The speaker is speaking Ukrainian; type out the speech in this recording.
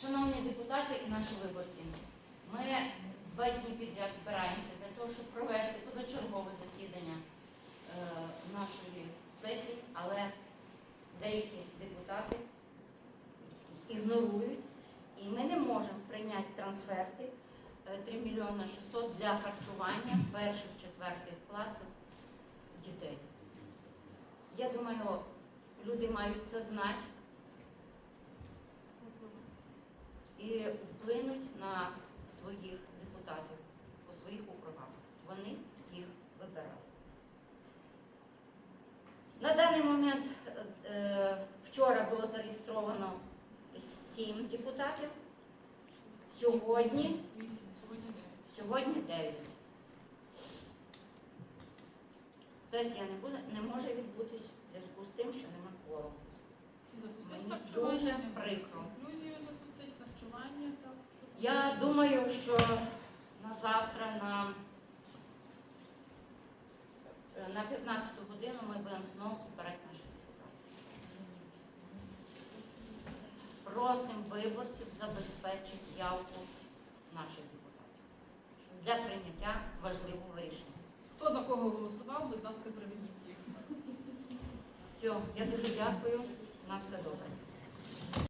Шановні депутати і наші виборці, ми два дні підряд збираємося для того, щоб провести позачергове засідання е, нашої сесії, але деякі депутати ігнорують, і ми не можемо прийняти трансферти е, 3 мільйони 600 для харчування перших четвертих класів дітей. Я думаю, люди мають це знати і вплинуть на своїх депутатів у своїх округах. Вони їх вибирали. На даний момент е, вчора було зареєстровано 7 депутатів, сьогодні, сьогодні 9. Сесія не, буде, не може відбутись в зв'язку з тим, що нема кворуму. Мені дуже прикро. Я думаю, що на завтра на, на 15 годину ми будемо знову збирати наших депутатів. Просимо виборців забезпечити явку наших депутатів для прийняття важливого рішення. Хто за кого голосував, будь ласка, приведіть їх. Все, я дуже дякую. На все добре.